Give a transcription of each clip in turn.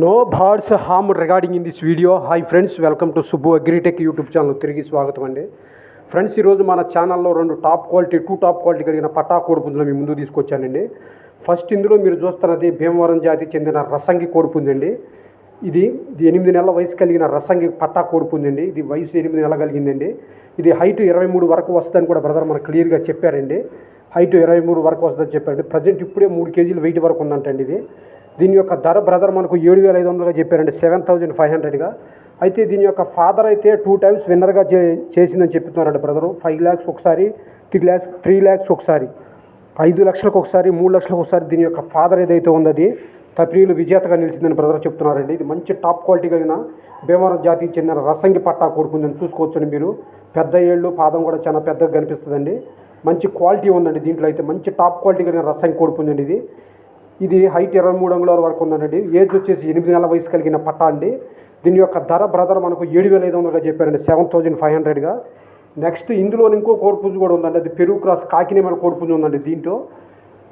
No birds hmm regarding in this video hi friends welcome to Subbu agritech YouTube channel తిరిగి స్వాగతం అండి. Friends ఈరోజు మన ఛానల్లో రెండు top quality two top quality కలిగిన పట్టా కోడిపుంజులు మీ ముందు తీసుకొచ్చానండి. ఫస్ట్ ఇందులో మీరు చూస్తున్నది భీమవరం జాతి చెందిన రసంగి కోడిపుంజండి. ఇది ఎనిమిది నెలల వయసు కలిగిన రసంగి పట్టా కోడిపుంజండి. ఇది వయసు ఎనిమిది నెలలు కలిగిందండి. ఇది హైట్ ఇరవై మూడు వరకు వస్తుందని కూడా బ్రదర్ మనకు క్లియర్గా చెప్పారండి. హైట్ ఇరవై మూడు వరకు వస్తుందని చెప్పారండి. ప్రజెంట్ ఇప్పుడే మూడు కేజీలు వెయిట్ వరకు ఉందంటండి ఇది. దీని యొక్క ధర బ్రదర్ మనకు ఏడు వేల ఐదు వందలుగా చెప్పారండి సెవెన్ థౌజండ్ ఫైవ్ హండ్రెడ్గా అయితే దీని యొక్క ఫాదర్ అయితే టూ టైమ్స్ విన్నర్గా చే చేసిందని చెప్తున్నారండి బ్రదరు ఫైవ్ ల్యాక్స్ ఒకసారి త్రీ ల్యాక్స్ త్రీ ల్యాక్స్ ఒకసారి ఐదు లక్షలకు ఒకసారి మూడు లక్షలకు ఒకసారి దీని యొక్క ఫాదర్ ఏదైతే ఉందో అది తప్రీలు విజేతగా నిలిచిందని బ్రదర్ చెప్తున్నారండి. ఇది మంచి టాప్ క్వాలిటీ కలిగిన భీమవరం జాతికి చెందిన రసంగి పట్టా కొడుకుందని చూసుకోవచ్చండి మీరు. పెద్ద ఏళ్ళు పాదం కూడా చాలా పెద్దగా కనిపిస్తుందండి. మంచి క్వాలిటీ ఉందండి దీంట్లో అయితే. మంచి టాప్ క్వాలిటీ కలిగిన రసంగి కొడుకుందండి ఇది. ఇది హైట్ ఇరవై మూడు అంగుళాల వరకు ఉందండి ఏజ్ వచ్చేసి ఎనిమిది నెలల వయసు కలిగిన పట్టా అండి. దీని యొక్క ధర బ్రదర్ మనకు ఏడు వేల ఐదు వందలుగా చెప్పారండి. సెవెన్ థౌజండ్ ఫైవ్ హండ్రెడ్గా. నెక్స్ట్ ఇందులో ఇంకో కోడిపుంజు కూడా ఉందండి. అది పెరుగు క్రాస్ కాకినేమల కోడిపుంజు ఉందండి దీంట్లో.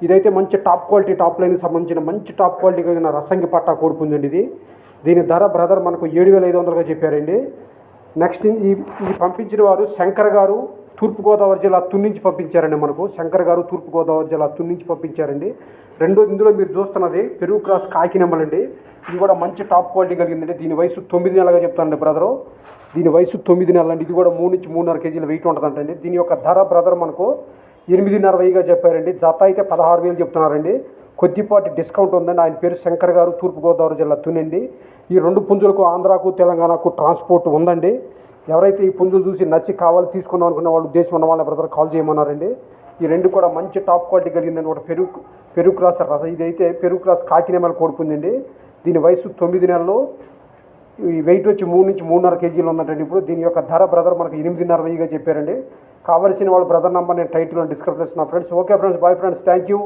ఇదైతే మంచి టాప్ క్వాలిటీ టాప్ లైన్కి సంబంధించిన మంచి టాప్ క్వాలిటీ కలిగిన రసంగి పట్టా కోడిపుంజండి ఇది. దీని ధర బ్రదర్ మనకు ఏడు వేల ఐదు వందలుగా చెప్పారండి. నెక్స్ట్ ఈ ఇది పంపించిన వారు శంకర్ గారు తూర్పుగోదావరి జిల్లా తున్నించి పంపించారండి మనకు. శంకర్ గారు తూర్పుగోదావరి జిల్లా తున్నించి పంపించారండి. రెండో ఇందులో మీరు చూస్తున్నది పెరుగు క్రాస్ కాకినెమ్మలండి ఇది కూడా మంచి టాప్ క్వాలిటీ కలిగిందండి. దీని వయసు తొమ్మిది నెలలుగా చెప్తానండి బ్రదరు. దీని వయసు తొమ్మిది నెలలు ఇది కూడా మూడు నుంచి మూడున్నర కేజీల వెయిట్ ఉంటుందంటండి. దీని యొక్క ధర బ్రదర్ మనకు ఎనిమిదిన్నర వెయ్యిగా చెప్పారండి. జత అయితే పదహారు వేలు చెప్తున్నారండి. కొద్దిపాటి డిస్కౌంట్ ఉందని ఆయన పేరు శంకర్ గారు తూర్పుగోదావరి జిల్లా తునండి ఈ రెండు పుంజులకు ఆంధ్రాకు తెలంగాణకు ట్రాన్స్పోర్ట్ ఉందండి. ఎవరైతే ఈ పుంజులు చూసి నచ్చి కావాలి తీసుకుందాం అనుకున్న వాళ్ళు ఉద్దేశం ఉన్న వాళ్ళ బ్రదర్ కాల్ చేయమన్నారండి. ఈ రెండు కూడా మంచి టాప్ క్వాలిటీ కలిగిందండి ఒకటి పెరుగు పెరుగు క్రాస్ రస ఇదైతే పెరుగు క్రాస్ కాకినేమల కోడుకుందండి. దీని వయసు తొమ్మిది నెలలు. ఈ వెయిట్ వచ్చి మూడు నుంచి మూడున్నర కేజీలు ఉన్నట్టండి ఇప్పుడు. దీని యొక్క ధర బ్రదర్ మనకు ఎనిమిదిన్నర వెయ్యిగా చెప్పారండి. కావలసిన వాళ్ళ బ్రదర్ నెంబర్ నేను title description friends okay friends bye friends thank you.